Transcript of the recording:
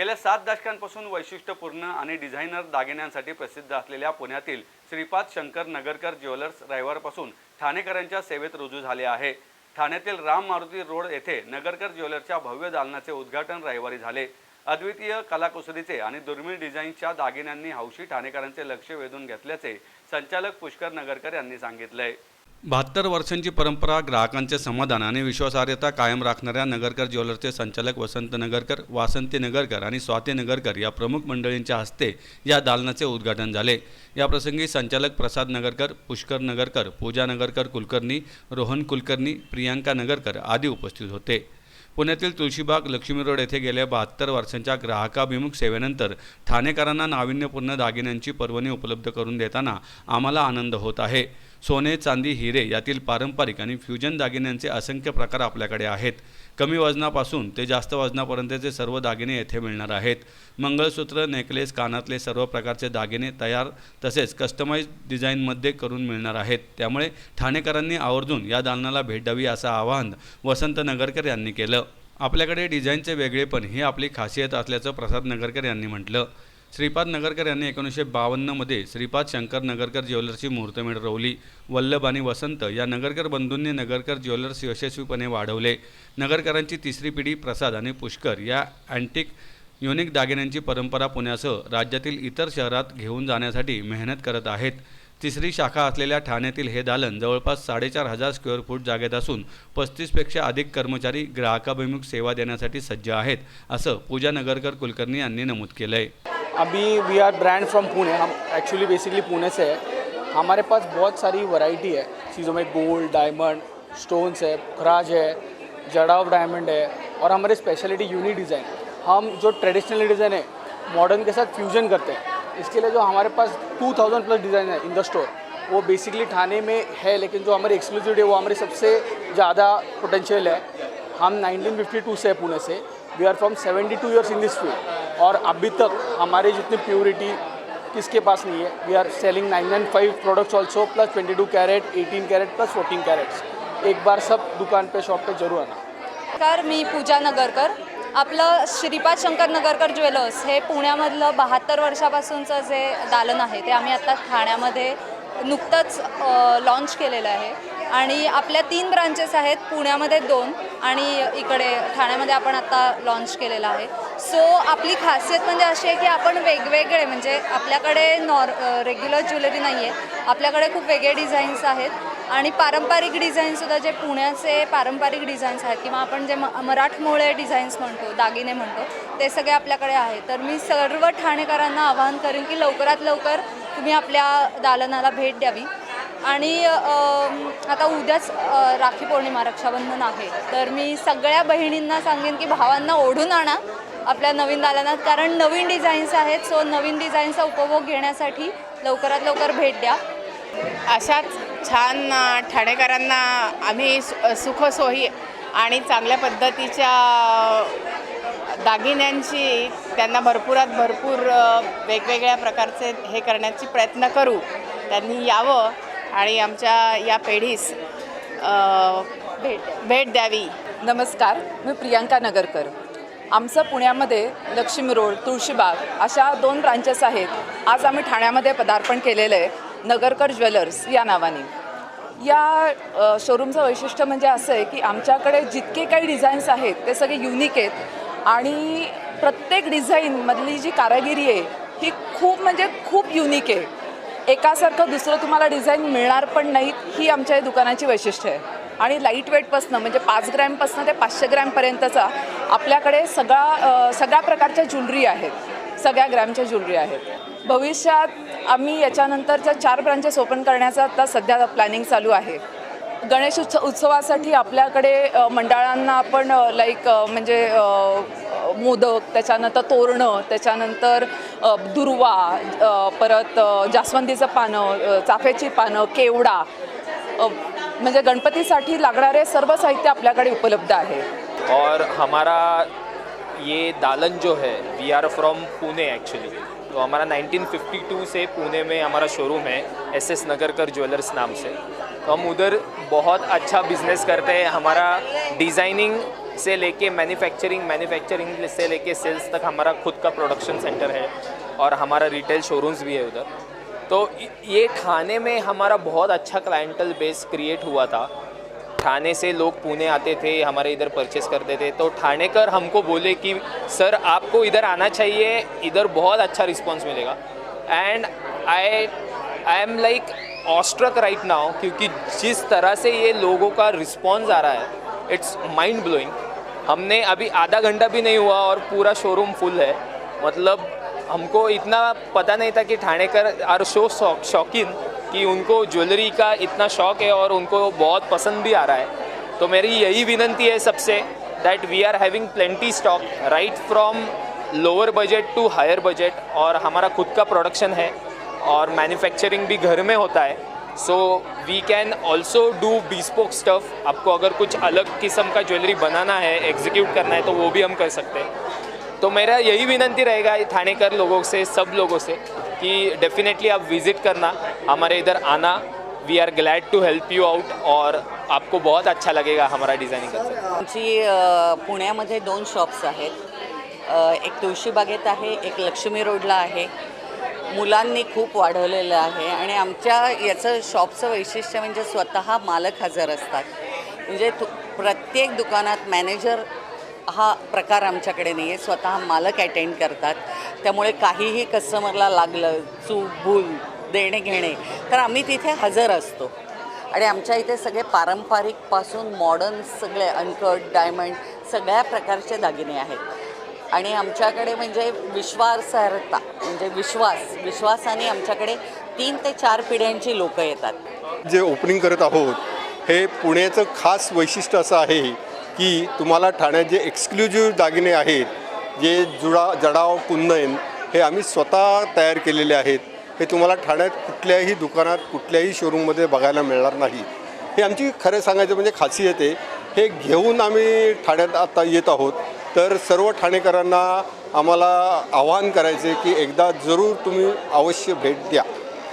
गेल्या सात दशकांपासून वैशिष्ट्यपूर्ण आणि डिझायनर दागिन्यांसाठी प्रसिद्ध असलेल्या पुण्यातील श्रीपाद शंकर नगरकर ज्वेलर्स रविवारपासून ठाणेकरांच्या सेवेत रुजू झाले आहे. ठाण्यातील राम मारुती रोड येथे नगरकर ज्वेलर्सच्या भव्य दालनाचे उद्घाटन रविवारी झाले. अद्वितीय कलाकुसरीचे आणि दुर्मिळ डिझाईनच्या दागिन्यांनी हौशी ठाणेकरांचे लक्ष वेधून घेतल्याचे संचालक पुष्कर नगरकर यांनी सांगितलंय. बहात्तर वर्षांची परंपरा ग्राहकांचे समाधान आणि विश्वासार्हता कायम राखणाऱ्या नगरकर ज्वेलर्सचे संचालक वसंत नगरकर वासंती नगरकर आणि स्वाती नगरकर या प्रमुख मंडळींच्या हस्ते या दालनाचे उद्घाटन झाले. याप्रसंगी संचालक प्रसाद नगरकर पुष्कर नगरकर पूजा नगरकर कुलकर्णी रोहन कुलकर्णी प्रियांका नगरकर आदी उपस्थित होते. पुण्यातील तुळशीबाग लक्ष्मी रोड येथे गेल्या बहात्तर वर्षांच्या ग्राहकाभिमुख सेवेनंतर ठाणेकरांना नाविन्यपूर्ण दागिन्यांची पर्वणी उपलब्ध करून देताना आम्हाला आनंद होत आहे. सोने चांदी हिरे यातील पारंपरिक आणि फ्युजन दागिन्यांचे असंख्य प्रकार आपल्याकडे आहेत. कमी वजनापासून ते जास्त वजनापर्यंतचे सर्व दागिने येथे मिळणार आहेत. मंगळसूत्र नेकलेस कानातले सर्व प्रकारचे दागिने तयार तसेच कस्टमाइज डिझाईनमध्ये करून मिळणार आहेत. त्यामुळे ठाणेकरांनी आवर्जून या दालनाला भेट द्यावी असं आवाहन वसंत नगरकर यांनी केलं. आपल्याकडे डिझाईनचे वेगळेपण ही आपली खासियत असल्याचं प्रसाद नगरकर यांनी म्हटलं. श्रीपाद नगरकर यांनी एकोणीसशे बावन्नमध्ये श्रीपाद शंकर नगरकर ज्वेलर्सची मुहूर्तमेढ रोवली. वल्लभ आणि वसंत या नगरकर बंधूंनी नगरकर ज्वेलर्स यशस्वीपणे वाढवले. नगरकरांची तिसरी पिढी प्रसाद आणि पुष्कर या अँटिक युनिक दागिन्यांची परंपरा पुण्यासह राज्यातील इतर शहरात घेऊन जाण्यासाठी मेहनत करत आहेत. तिसरी शाखा असलेल्या ठाण्यातील हे दालन जवळपास साडेचार हजार स्क्वेअर फूट जागेत असून पस्तीसपेक्षा अधिक कर्मचारी ग्राहकाभिमुख सेवा देण्यासाठी सज्ज आहेत असं पूजा नगरकर कुलकर्णी यांनी नमूद केलं आहे अभी we are brand from Pune Hum actually basically Pune से है. हमारे पास बहुत सारी वैरायटी है. चीज़ों में गोल्ड डायमंड स्टोन्स है, खराज है जड़ाव डायमंड है और हमारी स्पेशलिटी यूनिक डिज़ाइन हम जो ट्रेडिशनल डिज़ाइन है मॉडर्न के साथ फ्यूजन करते हैं. इसके लिए जो हमारे पास 2000 प्लस डिज़ाइन है इन द स्टोर वो बेसिकली ठाणे में है, लेकिन जो हमारी एक्सक्लूसिविटी है, वो हमारी सबसे ज़्यादा पोटेंशियल है. हम 1952 से पुणे से. We are from 72 years in this field और अभी तक हमारी जितनी प्योरिटी किसके पास नहीं है we are selling 995 products also plus 22 carat 18 carat plus 14 carats एक बार सब दुकान पे शॉप पे जरूर आना। नमस्कार मी पूजा नगरकर. आपलं श्रीपाद शंकर नगरकर ज्वेलर्स हे पुण्यामधलं बहात्तर वर्षापासूनचं जे दालन आहे ते आम्ही आता ठाण्यामध्ये नुकतंच लॉन्च केलेलं आहे. आणि आपल्या तीन ब्रांचेस आहेत पुण्यामध्ये दोन आणि इकडे ठाण्यामध्ये आपण आता लॉन्च केलेलं आहे. सो आपली खासियत म्हणजे अशी आहे की आपण वेगवेगळे म्हणजे आपल्याकडे नॉर रेग्युलर ज्वेलरी नाही आहे आपल्याकडे खूप वेगळे डिझाईन्स आहेत. आणि पारंपरिक डिझाईनसुद्धा जे पुण्याचे पारंपरिक डिझाईन्स आहेत किंवा आपण जे म मराठमोळे डिझाईन्स म्हणतो दागिने म्हणतो ते सगळे आपल्याकडे आहे तर मी सर्व ठाणेकरांना आवाहन करेन की लवकरात लवकर तुम्ही आपल्या दालनाला भेट द्यावी. आणि आता उद्याच राखी पौर्णिमा रक्षाबंधन आहे. तर मी सगळ्या बहिणींना सांगेन की भावांना ओढून आणा. आपल्या नवीन दालनात कारण नवीन डिझाईन्स आहेत सो नवीन डिझाईनचा उपभोग घेण्यासाठी लवकरात लवकर भेट द्या. अशाच छान ठाणेकरांना आम्ही सु सुखसोयी आणि चांगल्या पद्धतीच्या दागिन्यांची त्यांना भरपुरात भरपूर वेगवेगळ्या प्रकारचे हे करण्याची प्रयत्न करू. त्यांनी यावं आणि आमच्या या पेढीस भेट भेट द्यावी. नमस्कार मी प्रियांका नगरकर. आमचं पुण्यामध्ये लक्ष्मी रोड तुळशीबाग अशा दोन ब्रांचेस आहेत. आज आम्ही ठाण्यामध्ये पदार्पण केलेलं आहे. नगरकर ज्वेलर्स या नावाने. या शोरूमचं वैशिष्ट्य म्हणजे असं आहे की आमच्याकडे जितके काही डिझाईन्स आहेत ते सगळे युनिक आहेत. आणि प्रत्येक डिझाईनमधली जी कारागिरी आहे ही खूप म्हणजे खूप युनिक आहे. एकासारखं दुसरं तुम्हाला डिझाईन मिळणार पण नाही ही आमच्या या दुकानाची वैशिष्ट्य आहे. आणि लाइट वेटपासनं म्हणजे पाच ग्रॅमपासनं ते पाचशे ग्रॅमपर्यंतचा आपल्याकडे सगळा सगळ्या प्रकारच्या ज्वेलरी आहेत. सगळ्या ग्रॅमच्या ज्वेलरी आहेत. भविष्यात आम्ही याच्यानंतरच्या चार ब्रांचेस ओपन करण्याचा आता सध्या प्लॅनिंग चालू आहे. गणेश उत्सव उत्सवासाठी आपल्याकडे मंडळांना आपण लाईक म्हणजे मोदक त्याच्यानंतर तोरणं त्याच्यानंतर दुर्वा परत जास्वंदीचं पानं चाफ्याची पानं केवडा म्हणजे गणपतीसाठी लागणारे सर्व साहित्य आपल्याकडे उपलब्ध आहे. और हमारा ये दालन जो है we are from Pune actually तो हमारा 1952 से पुणे में हमारा शोरूम है एस एस नगरकर ज्वेलर्स नाम से। तो हम उधर बहुत अच्छा बिज़नेस करते हैं, हमारा डिज़ाइनिंग से लेके मैन्युफैक्चरिंग मैन्युफैक्चरिंग से लेके सेल्स तक हमारा खुद का प्रोडक्शन सेंटर है और हमारा रिटेल शोरूम्स भी है उधर। तो ये ठाणे में हमारा बहुत अच्छा क्लाइंटल बेस क्रिएट हुआ था। ठाणे से लोग पुणे आते थे, हमारे इधर परचेस करते थे। तो ठाणेकर हमको बोले कि, सर, आपको इधर आना चाहिए, इधर बहुत अच्छा रिस्पॉन्स मिलेगा। And I I am like awestruck right now क्योंकि जिस तरह से ये लोगों का रिस्पॉन्स आ रहा है इट्स माइंड ब्लोइंग हमने अभी आधा घंटा भी नहीं हुआ और पूरा शोरूम फुल है। मतलब हमको इतना पता नहीं था कि ठाणेकर आर शो शौकीन कि उनको ज्वेलरी का इतना शौक है और उनको बहुत पसंद भी आ रहा है। तो मेरी यही विनंती है सबसे that we are having plenty stock right from lower budget to higher budget और हमारा खुद का प्रोडक्शन है और मैन्युफैक्चरिंग भी घर में होता है। So we can also do bespoke stuff आपको अगर कुछ अलग किस्म का ज्वेलरी बनाना है एग्जीक्यूट करना है तो वो भी हम कर सकते हैं। तो मेरा यही विनंती रहेगा थानेकर लोगों से, सब लोगों से कि डेफिनेटली आप विज़िट करना। हमारे इधर आना we are glad to help you out और आपको बहुत अच्छा लगेगा हमारा डिझायनिंग आमची पुण्यामध्ये दोन शॉप्स आहेत. एक तुळशीबागेत आहे एक लक्ष्मी रोडला आहे. मुलांनी खूप वाढवलेलं आहे आणि आमच्या याचं शॉपचं वैशिष्ट्य म्हणजे स्वतः मालक हजर असतात. म्हणजे प्रत्येक दुकानात मॅनेजर हा प्रकार आमच्याकडे नाही आहे स्वतः मालक अटेंड करतात. त्यामुळे काहीही कस्टमरला लागलं चूक भूल देणे घेणे तर आम्ही तिथे हजर असतो. आणि आमच्या इथे सगळे पारंपरिकपासून मॉडर्न सगळे अनकट डायमंड सगळ्या प्रकारचे दागिने आहेत. आणि आमच्याकडे म्हणजे विश्वासार्हता म्हणजे विश्वास विश्वासाने आमच्याकडे तीन ते चार पिढ्यांची लोकं येतात. जे ओपनिंग करत आहोत हे पुण्याचं खास वैशिष्ट्य असं आहे की तुम्हाला ठाण्यात जे एक्सक्लुझिव्ह दागिने आहेत जे जुडा जडाव कुंदन हे आम्ही स्वतः तयार केलेले आहेत. हे तुम्हाला ठाण्यात कुठल्याही दुकानात कुठल्याही शोरूममध्ये बघायला मिळणार नाही. हे आमची खरं सांगायचं म्हणजे खासियत आहे. हे घेऊन आम्ही ठाण्यात आता येत आहोत. तर सर्व ठाणेकरांना आम्हाला आवाहन करायचे की एकदा जरूर तुम्ही अवश्य भेट द्या.